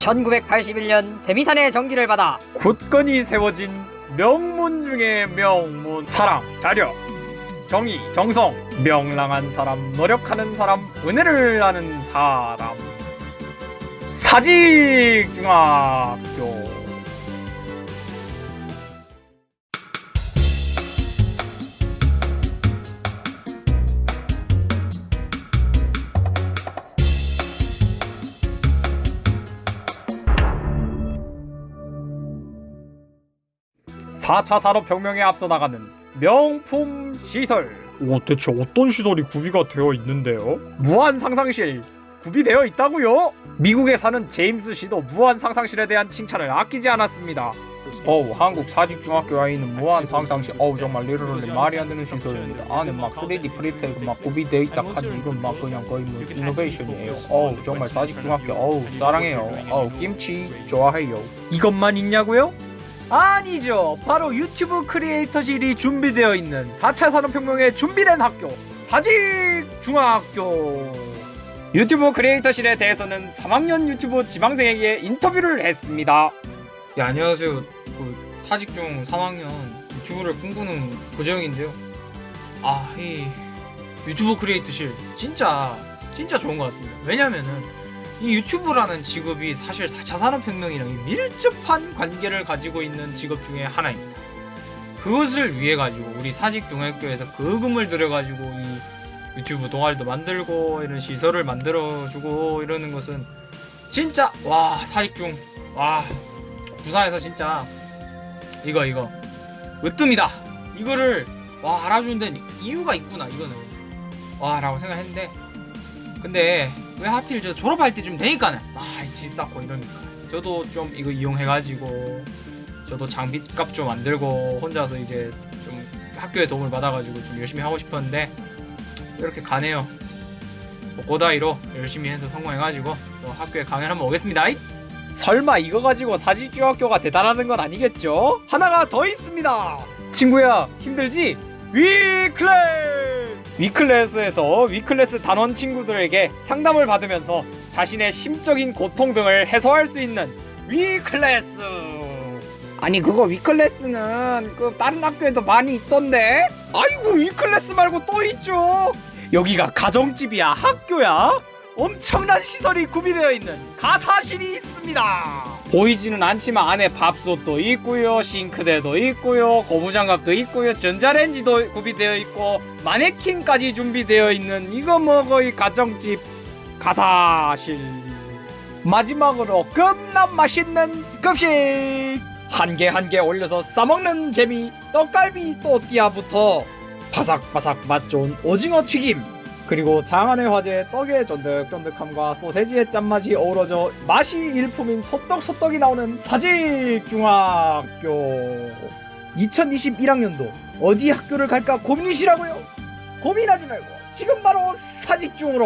1981년 세미산의 전기를 받아 굳건히 세워진 명문 중의 명문 사랑, 자력, 정의, 정성, 명랑한 사람, 노력하는 사람, 은혜를 아는 사람. 사직중학교 4차 산업혁명에 앞서 나가는 명품 시설. 오, 대체 어떤 시설이 구비가 되어 있는데요? 무한 상상실 구비되어 있다고요? 미국에 사는 제임스 씨도 무한 상상실에 대한 칭찬을 아끼지 않았습니다. 어우 한국 사직 중학교 아이는 무한 상상실 어우 정말 리얼리 말이 안 되는 시설입니다 안에 막 3D 프린터가 막 구비되어 있다 하니 이건 막 그냥 거의 뭐 이노베이션이에요 어우 정말 사직 중학교 어우 사랑해요 어우 김치 좋아해요 이것만 있냐고요? 아니죠. 바로 유튜브 크리에이터실이 준비되어 있는 4차 산업혁명에 준비된 학교 사직중학교 유튜브 크리에이터실에 대해서는 3학년 유튜브 지망생에게 인터뷰를 했습니다. 예, 안녕하세요. 그 사직 중 3학년 유튜브를 꿈꾸는 고재영인데요. 아, 이 유튜브 크리에이터실 진짜 진짜 좋은 것 같습니다. 왜냐면은 이 유튜브라는 직업이 사실 4차 산업혁명이랑 밀접한 관계를 가지고 있는 직업 중에 하나입니다. 그것을 위해 가지고 우리 사직중학교에서 거금을 들여 가지고 이 유튜브 동아리도 만들고 이런 시설을 만들어 주고 이러는 것은 진짜 와 사직중 와 부산에서 진짜 이거 이거 으뜸이다 이거를 와 알아주는 데는 이유가 있구나 이거는 와라고 생각했는데 근데 왜 하필 저 졸업할 때쯤 되니까는 아지 쌓고 이러니까 저도 좀 이거 이용해가지고 저도 장비값 좀 만들고 혼자서 이제 좀 학교에 도움을 받아가지고 좀 열심히 하고 싶었는데 이렇게 가네요 또 고다이로 열심히 해서 성공해가지고 또 학교에 강연 한번 오겠습니다 설마 이거 가지고 사직중학교가 대단하는 건 아니겠죠? 하나가 더 있습니다. 친구야 힘들지? 위클래스! 위클래스에서 위클래스 단원 친구들에게 상담을 받으면서 자신의 심적인 고통 등을 해소할 수 있는 위클래스. 아니 그거 위클래스는 그 다른 학교에도 많이 있던데? 아이고 위클래스 말고 또 있죠. 여기가 가정집이야 학교야? 엄청난 시설이 구비되어 있는 가사실이 있습니다. 보이지는 않지만 안에 밥솥도 있고요, 싱크대도 있고요, 고무장갑도 있고요, 전자레인지도 구비되어 있고 마네킹까지 준비되어 있는 이거 뭐 거의 가정집 가사실. 마지막으로 겁나 맛있는 급식 한 개 한 개 올려서 싸먹는 재미 떡갈비 또띠아부터 바삭바삭 맛 좋은 오징어 튀김 그리고 장안의 화제의 떡의 쫀득쫀득함과 소세지의 짠맛이 어우러져 맛이 일품인 소떡소떡이 나오는 사직중학교 2021학년도 어디 학교를 갈까 고민이시라고요? 고민하지 말고 지금 바로 사직중으로